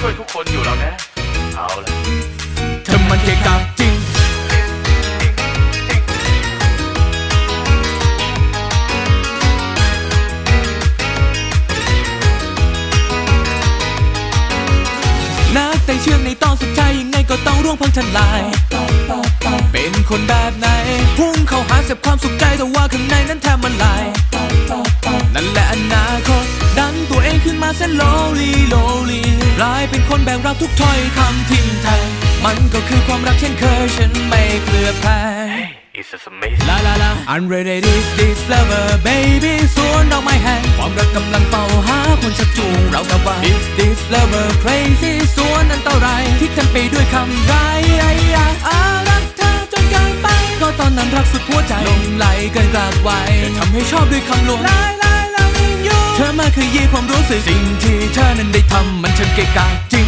ช่วยทุกคนอยู่แล้วนะ เอาละเธอมันเกะกะจริง นักแต่งเชือกในตอนสุดท้ายยังไงก็ต้องร่วงพังทลาย เป็นคนแบบไหน พุ่งเข้าหาเสพความสุขใจแต่ว่าข้างในนั้นแทบมันลาย นั่นแหละอนาคตดันตัวเองขึ้นมาเส้น lowly lowly กลายเป็นคนแบก รับทุกถ้อยคำทิ้งแทงมันก็คือความรักเช่นเคยฉันไม่เคลือบแคลง It's just amazing ลาลาลา I'm ready this this lover baby สวนดอกไม้แห้งความรักกำลังเฝ้าหาคนชักจูงเราแต่ว่า this this lover crazy สวนอันตรายที่เต็มไปด้วยคำร้ายไอ้ยาอารักเธอจนเกินไป ก็ตอนนั้นรักสุดหัวใจลงไหลเกินกราบไหวทำให้ชอบด้วยคำลวงลายลาย loving you เธอมาคือยีความรู้สึกสิ่งที่เธอนั้นได้ทำมันช่างเกะกะจริง